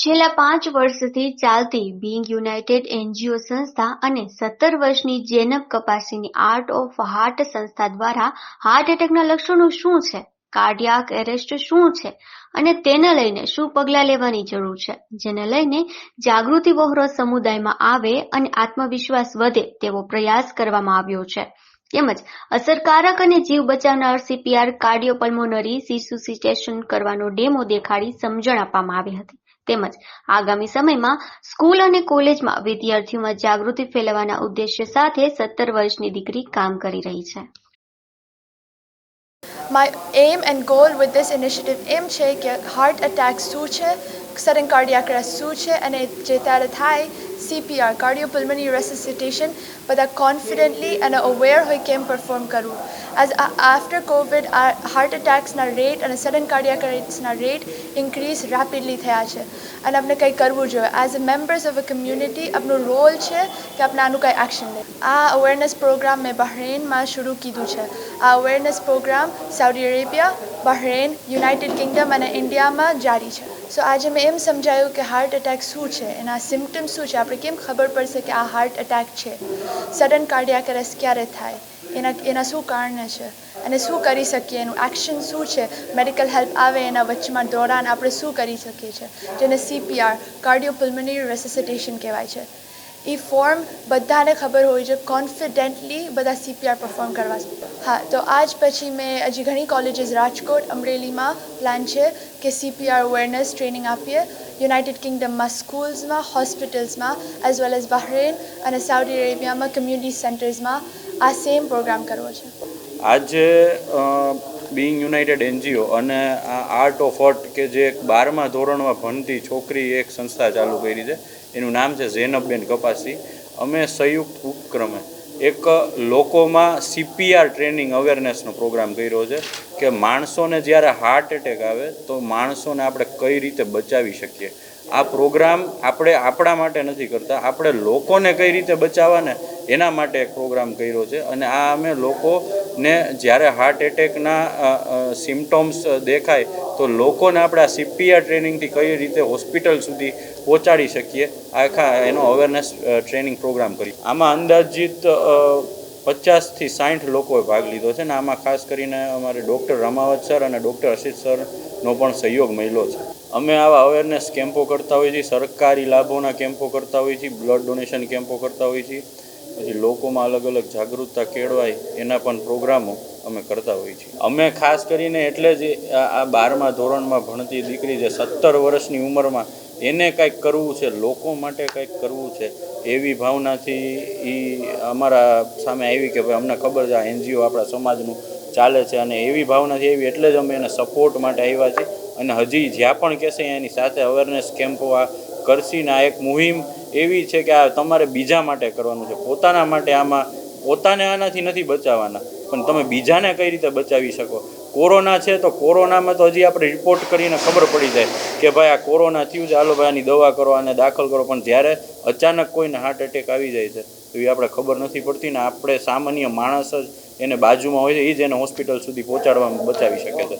છેલ્લા પાંચ વર્ષથી ચાલતી બિંગ યુનાઇટેડ એનજીઓ સંસ્થા અને સત્તર વર્ષની જેનબ કપાસીની આર્ટ ઓફ હાર્ટ સંસ્થા દ્વારા હાર્ટ એટેકના લક્ષણો શું છે? કાર્ડિયાક એરેસ્ટ શું છે? અને તેને લઈને શું પગલાં લેવાની જરૂર છે? જેને લઈને જાગૃતિ વહોરો સમુદાયમાં આવે અને આત્મવિશ્વાસ વધે તેવો પ્રયાસ કરવામાં આવ્યો છે. તેમજ અસરકારક અને જીવ બચાવનાર સીપીઆર કાર્ડિયોપલ્મોનરી રિસુસિટેશન કરવાનો ડેમો દેખાડી સમજણ આપવામાં આવી હતી. તેમજ આગામી સમયમાં સ્કૂલ અને કોલેજમાં વિદ્યાર્થીઓમાં જાગૃતિ ફેલાવવાના ઉદ્દેશ્ય સાથે સત્તર વર્ષની દીકરી કામ કરી રહી છે. My aim and goal with this initiative aim છે કે હાર્ટ અટેક શું છે સડન કાર્ડિયાક અરેસ્ટ શું છે અને જે ત્યારે થાય સીપીઆર કાર્ડિયોપલ્મની રેસિસિટેશન બધા કોન્ફિડન્ટલી અને અવેર હોય કેમ પરફોર્મ કરવું? એઝ આફ્ટર કોવિડ આ હાર્ટ એટેક્સના રેટ અને સડન કાર્ડિયાક અરેસ્ટના રેટ ઇન્ક્રીઝ રેપિડલી થયા છે. અને આપણે કંઈ કરવું જોઈએ. As a members of a community આપણો રોલ છે કે આપણે આનું કંઈ એક્શન લે આ અવેરનેસ પ્રોગ્રામ મેં બહરેનમાં શરૂ કીધું છે. આ awareness program Saudi Arabia Bahrain United Kingdom અને ઇન્ડિયામાં જારી છે. સો આજે મેં એમ સમજાયું કે હાર્ટ એટેક શું છે? એના સિમ્ટમ્સ શું છે? આપણે કેમ ખબર પડશે કે આ હાર્ટ એટેક છે? સડન કાર્ડિયાક અરેસ્ટ ક્યારે થાય? એના એના શું કારણે છે? અને શું કરી શકીએ? એનું એક્શન શું છે? મેડિકલ હેલ્પ આવે એના વચ્ચેમાં દોરાન આપણે શું કરી શકીએ છીએ? જેને સીપીઆર કાર્ડિયોપલ્મનરી રેસિસિટેશન કહેવાય છે. એ ફોર્મ બધાને ખબર હોય છે કોન્ફિડન્ટલી બધા સીપીઆર પરફોર્મ કરવા હા, તો આજ પછી મેં હજી ઘણી કોલેજીસ રાજકોટ, અમરેલીમાં પ્લાન છે કે સીપીઆર અવેરનેસ ટ્રેનિંગ આપીએ. યુનાઇટેડ કિંગડમમાં સ્કૂલ્સમાં હોસ્પિટલ્સમાં એઝ વેલ એઝ બહરેન અને સાઉદી અરેબિયામાં કમ્યુનિટી સેન્ટર્સમાં આ સેમ પ્રોગ્રામ કરવો છે. આજે બિંગ યુનાઇટેડ એનજીઓ અને આ આર્ટ ઓફ હર્ટ કે જે એક બારમા ધોરણમાં ભણતી છોકરી એક સંસ્થા ચાલુ કરી છે. એનું નામ છે ઝેનબબેન કપાસી. અમે સંયુક્ત ઉપક્રમે એક લોકોમાં સીપીઆર ટ્રેનિંગ અવેરનેસનો પ્રોગ્રામ કર્યો છે કે માણસોને જ્યારે હાર્ટ એટેક આવે તો માણસોને આપણે કઈ રીતે બચાવી શકીએ. આ પ્રોગ્રામ આપણે આપણા માટે નથી કરતા, આપણે લોકોને કઈ રીતે બચાવવાને એના માટે એક પ્રોગ્રામ કર્યો છે. અને આ અમે લોકોને જ્યારે હાર્ટ એટેકના સિમ્ટોમ્સ દેખાય, તો લોકોને આપણે આ સીપીઆર ટ્રેનિંગથી કઈ રીતે હોસ્પિટલ સુધી પહોંચાડી શકીએ, આખા એનો અવેરનેસ ટ્રેનિંગ પ્રોગ્રામ કરી. આમાં અંદાજિત પચાસથી સાઠ લોકોએ ભાગ લીધો છે ને આમાં ખાસ કરીને અમારે ડૉક્ટર રમાવત સર અને ડૉક્ટર અશિત સરનો પણ સહયોગ મળ્યો છે. અમે આવા અવેરનેસ કેમ્પો કરતા હોઈએ છીએ, સરકારી લાભોના કેમ્પો કરતા હોઈએ છીએ બ્લડ ડોનેશન કેમ્પો કરતા હોઈએ છીએ. પછી લોકોમાં અલગ અલગ જાગૃતતા કેળવાય એના પણ પ્રોગ્રામો અમે કરતા હોઈએ છીએ. અમે ખાસ કરીને એટલે જ આ બારમા ધોરણમાં ભણતી દીકરી જે સત્તર વર્ષની ઉંમરમાં એને કંઈક કરવું છે, લોકો માટે કંઈક કરવું છે, એવી ભાવનાથી એ અમારા સામે આવી કે ભાઈ અમને ખબર છે આ એનજીઓ આપણા સમાજનું ચાલે છે અને એવી ભાવનાથી એવી એટલે જ અમે એને સપોર્ટ માટે આવ્યા છીએ. અને હજી જ્યાં પણ કહેશે એની સાથે અવેરનેસ કેમ્પો આ કરશીને આ એક મુહિમ એવી છે કે આ તમારે બીજા માટે કરવાનું છે. પોતાના માટે આમાં, પોતાને આનાથી નથી બચાવવાના પણ તમે બીજાને કઈ રીતે બચાવી શકો? કોરોના છે તો કોરોનામાં તો હજી આપણે રિપોર્ટ કરીને ખબર પડી જાય કે ભાઈ આ કોરોના થયું છે. હાલો ભાઈ આની દવા કરો, આને દાખલ કરો. પણ જ્યારે અચાનક કોઈને હાર્ટ એટેક આવી જાય છે, તો એ આપણે ખબર નથી પડતી ને આપણે સામાન્ય માણસ જ એને બાજુમાં હોય છે, એ જ એને હોસ્પિટલ સુધી પહોંચાડવામાં બચાવી શકે છે.